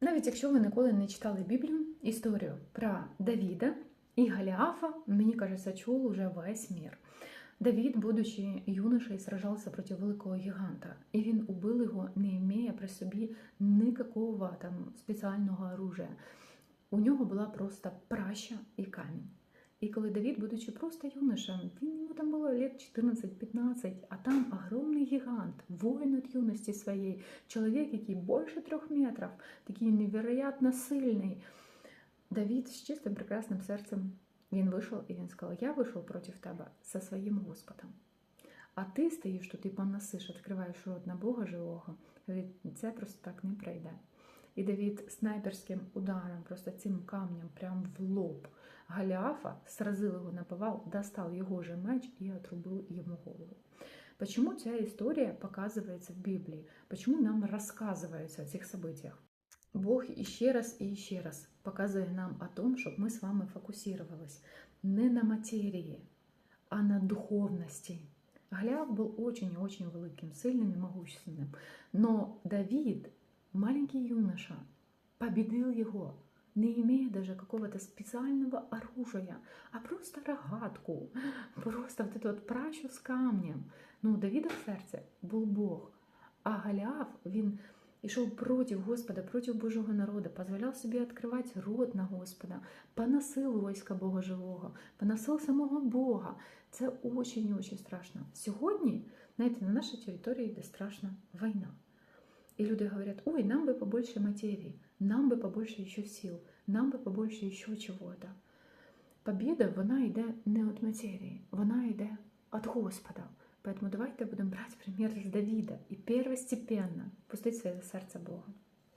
Навіть якщо ви ніколи не читали Біблію, історію про Давіда і Галіафа, мені кажеться, чув уже весь мір. Давід, будучи юношей, сражався проти великого гіганта, і він убив його, не має при собі ніякого там спеціального оружия. У нього була просто праща і камінь. І коли Давід, будучи просто юношем, він йому там було лет 14-15, а там огромний гігант, воїн від юності своєї, чоловік, який більше трьох метрів, такий невероятно сильний. Давід з чистим прекрасним серцем він вийшов і він сказав: Я вийшов проти тебе зі своїм Господом. А ти стоїш тут і поносиш, відкриваєш рот на Бога живого. Це просто так не пройде. І Давід снайперським ударом, просто цим камнем, прямо в лоб Голіафа, сразив його на повал, достав його же меч і отрубив йому голову. Почему ця історія показується в Біблії? Почему нам розказується о цих событиях? Бог іще раз і ще раз показує нам о том, щоб ми з вами фокусувалися не на матерії, а на духовності. Голіаф був очень и очень великим, сильним і могущественним. Но Давид, маленький юноша, победил его, не имея даже какого-то специального оружия, а просто рогатку, просто вот эту вот пращу з камнем. Ну, у Давіда в серці був Бог, а Голіаф, він ішов проти Господа, проти Божого народу, позволяв собі відкривати рот на Господа, поносив войска Бога живого, поносив самого Бога. Це очень-очень страшно. Сьогодні, знаєте, на нашій території йде страшна війна. І люди говорят, ой, нам бы побольше материи, нам бы побольше еще сил, нам би побольше еще чего-то. Побіда, вона йде не від матерії, вона йде від Господа. Поэтому давайте будемо брати примір з Давіда і первостепенно пустити своє серце Бога.